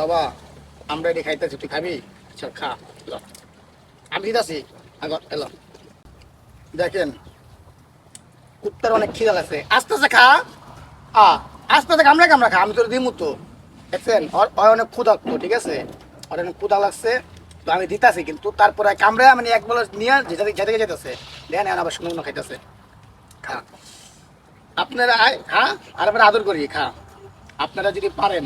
বাবা, আমরা এটি খাইতেছি, তুই খাবি? চল খা, ল। আমি দিতেছি। আগত এলো দেখেন, কুত্তার অনেক খিদা লাগছে। আস্তে আস্তে খা। আ, আস্তে আস্তে কামড়া কামড়া খা, আমি তোর দিমু তো। দেখছেন, ওর অনেক ক্ষুধার্ত, ঠিক আছে? ওর অনেক ক্ষুধা লাগছে, তো আমি দিতাছি, কিন্তু তারপরে কামড়ে মানে এক বলে নিয়ে যেতে যেতে যেতেছে এখন আবার শুকনো খাইতেছে। খা। আপনারা আয়, খা, আর আবার আদর করি, খা। আপনারা যদি পারেন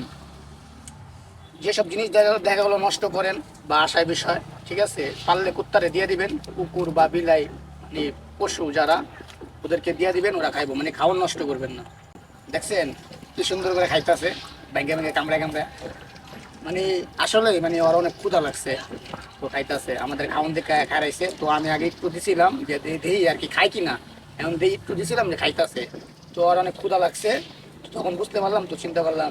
যেসব জিনিস দেখা গেলো নষ্ট করেন বা আশায় বিষয়, ঠিক আছে? পারলে কুত্তারে দিয়ে দিবেন, কুকুর বা বিলাই মানে পশু যারা, ওদেরকে দিয়ে দিবেন, ওরা খাইবো। মানে খাওয়ার নষ্ট করবেন না। দেখছেন? কি সুন্দর করে খাইতেছে। ব্যাঙ্গে ব্যাঙ্গে কামড়ে কামড়ে মানে আসলে মানে ওর অনেক ক্ষুধা লাগছে। তো খাইতেছে। আমাদের খাওয়ান দেখে খাইছে। তো আমি আগে একটু দিছিলাম যে দেই আর কি, খাই কিনা। এখন দেই একটু দিছিলাম যে খাইতেছে। তো ওর অনেক ক্ষুধা লাগছে। তখন বুঝতে পারলাম, তো চিন্তা করলাম,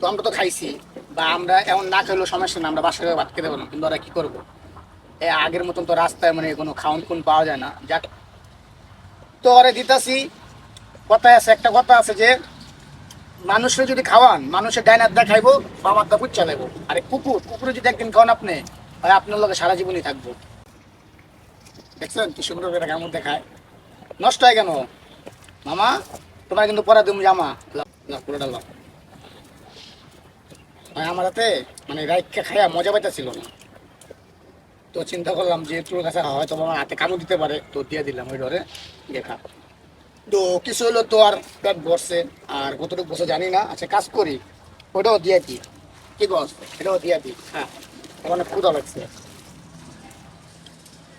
তো আমরা তো খাইছি। বা আমরা এমন না খাইলেও সমস্যা না আমরা বাসায় ভাত খেতে পারলাম কিন্তু ওরা কি করব? এ আগের মতন তো রাস্তায় মানে কোনো খাওয়ান কোন পাওয়া যায় না। যাক, তো ওরে দিতাছি কথা আছে, একটা কথা আছে যে, মানুষের যদি খাওয়ান, মানুষের ডাইনার দা খাইবো বাবার দা বুচ্চা দেবো। আরে কুকুর, কুকুরে যদি একদিন খাওয়ান আপনি, তাহলে আপনার লগে সারা জীবনই থাকব। দেখছেন কি সুন্দর করে কেমন দেখায়? নষ্ট হয় কেন? মামা, তোমার কিন্তু পরা তুমি জামা। পুরোটা লাও আমার হাতে মানে রাইখে খাইয়া মজা পাইতেছিল না। তো চিন্তা করলাম যে, তোর কাছে হয়তো আমার হাতে কামড় দিতে পারে, তো দিয়ে দিলাম ওই ডরে দেখা তো কিছু হলো তো আর পেট ভরছে, আর কতটুকু বসে জানি না। আচ্ছা কাজ করি, ওটাও দিয়ে দিই কি গছ? এটাও দিয়ে দিই হ্যাঁ অনেক ক্ষুদা লাগছে।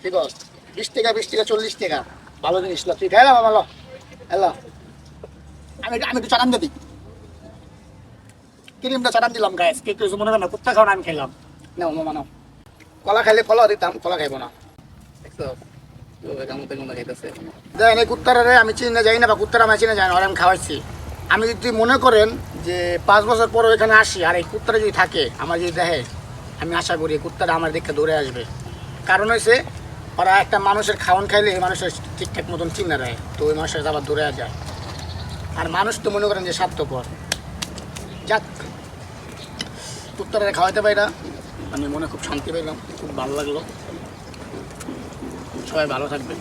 কি গছ? বিশ টাকা বিশ টাকা, চল্লিশ টাকা। ভালো জিনিস, লো, তুই খাইলাম আমার হ্যালো আমি আমি একটু দিয়ে দিই। ক্রিমটা চাটান দিলাম গায়ে কে কিছু মনে হয় না কুত্তা খাওয়া আমি খেলাম। না মামা নাও। কলা খাইলে কলা দিতাম কলা খাইবো না। দেখছ? দেখেন এই কুত্তারে আমি চিনে যাই না বা কুত্তারা আমি চিনে যাই না আমি খাওয়াচ্ছি। আমি যদি মনে করেন যে পাঁচ বছর পর এখানে আসি আর এই কুত্তারা যদি থাকে আমার যদি দেখে আমি আশা করি এই কুত্তারা আমার দেখে দৌড়ে আসবে। কারণ হয়েছে ওরা একটা মানুষের খাওয়ান খাইলে এই মানুষের ঠিকঠাক মতন চিনে দেয় তো ওই মানুষের আবার দৌড়ে যায়। আর মানুষ তো মনে করেন যে স্বার্থপর। যাক কুত্তারা খাওয়াতে পারি না। আমি মনে খুব শান্তি পেলাম, খুব ভালো লাগল। সবাই ভালো থাকবে